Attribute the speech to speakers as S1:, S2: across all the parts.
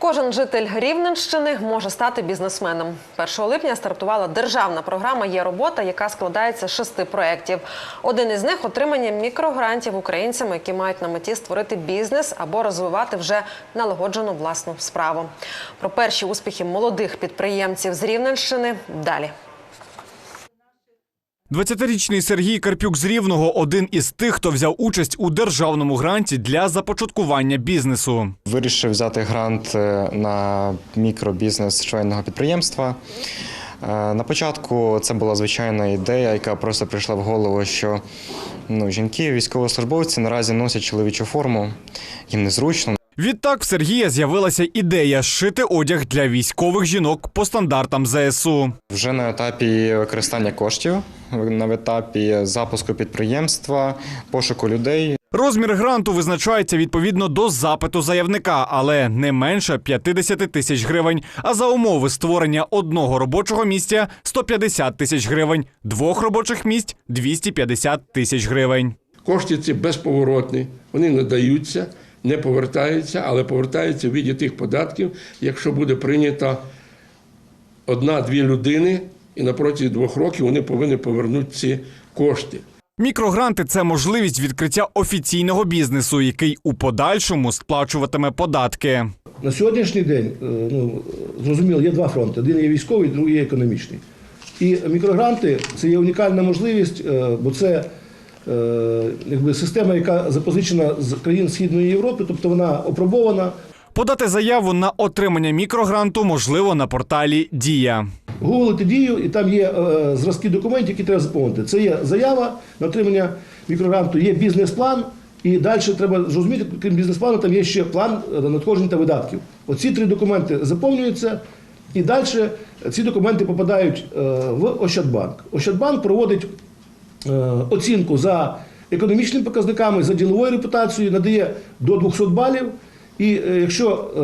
S1: Кожен житель Рівненщини може стати бізнесменом. 1 липня стартувала державна програма Є робота, яка складається з шести проєктів. Один із них отримання мікрогрантів українцями, які мають на меті створити бізнес або розвивати вже налагоджену власну справу. Про перші успіхи молодих підприємців з Рівненщини далі.
S2: 20-річний Сергій Карпюк з Рівного один із тих, хто взяв участь у державному гранті для започаткування бізнесу.
S3: Вирішив взяти грант е, на мікробізнес швейного підприємства. Е, На початку це була звичайна ідея, яка просто прийшла в голову, що ну, жінки, військовослужбовці наразі носять чоловічу форму, їм незручно.
S2: Відтак в Сергія з'явилася ідея зшити одяг для військових жінок по стандартам ЗСУ.
S3: Вже на етапі використання коштів, на етапі запуску підприємства, пошуку людей.
S2: Розмір гранту визначається відповідно до запиту заявника, але не менше 50 тисяч гривень. А за умови створення одного робочого місця 150 тисяч гривень, двох робочих місць 250 тисяч гривень.
S4: Кошти ці безповоротні, вони не даються, не повертаються, але повертаються в віді тих податків, якщо буде прийнята одна-дві людини, і на протязі двох років вони повинні повернути ці кошти.
S2: Мікрогранти це можливість відкриття офіційного бізнесу, який у подальшому сплачуватиме податки.
S5: На сьогоднішній день, е, ну, зрозуміло, є два фронти. Один є військовий, другий є економічний. І мікрогранти це є унікальна можливість, е, бо це якби, система, яка запозичена з країн Східної Європи, тобто вона опробована.
S2: Подати заяву на отримання мікрогранту можливо на порталі Дія.
S5: Гуглити дію, і там є е, зразки документів, які треба заповнити. Це є заява на отримання мікрогранту, є бізнес-план, і далі треба зрозуміти, крім бізнес-плану, там є ще план е, надходжень та видатків. Оці три документи заповнюються, і далі ці документи попадають е, в Ощадбанк. Ощадбанк проводить е, оцінку за економічними показниками, за діловою репутацією, надає до 200 балів. І е, якщо е,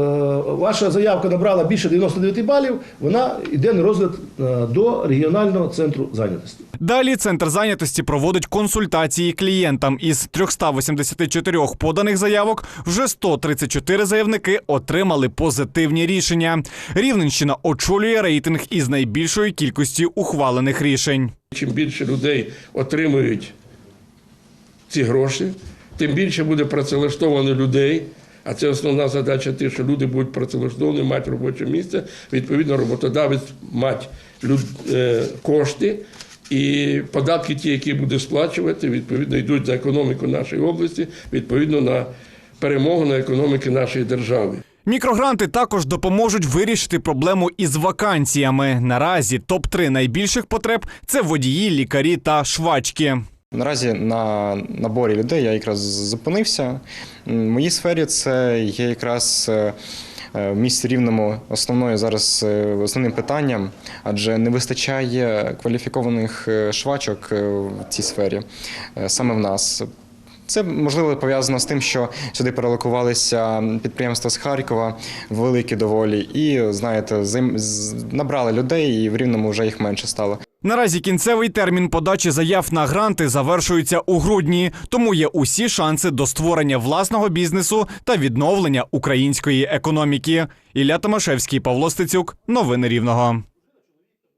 S5: ваша заявка набрала більше 99 балів, вона йде на розгляд е, до регіонального центру зайнятості.
S2: Далі центр зайнятості проводить консультації клієнтам. Із 384 поданих заявок вже 134 заявники отримали позитивні рішення. Рівненщина очолює рейтинг із найбільшою кількістю ухвалених рішень.
S4: Чим більше людей отримують ці гроші, тим більше буде працевлаштовано людей. А це основна задача тих, що люди будуть працевлаштовані, мають робоче місце. Відповідно, роботодавець люд, е, кошти. І податки, ті, які буде сплачувати, відповідно йдуть на економіку нашої області, відповідно на перемогу на економіки нашої держави.
S2: Мікрогранти також допоможуть вирішити проблему із вакансіями. Наразі топ 3 найбільших потреб це водії, лікарі та швачки.
S3: Наразі на наборі людей я якраз зупинився. В моїй сфері це є якраз е, е, в місті рівному основною зараз е, основним питанням, адже не вистачає кваліфікованих швачок в цій сфері саме в нас. Це можливо пов'язано з тим, що сюди перелокувалися підприємства з Харкова, великі доволі, і знаєте, набрали людей, і в рівному вже їх менше стало.
S2: Наразі кінцевий термін подачі заяв на гранти завершується у грудні, тому є усі шанси до створення власного бізнесу та відновлення української економіки. Ілля Томашевський, Павло Стецюк, новини Рівного.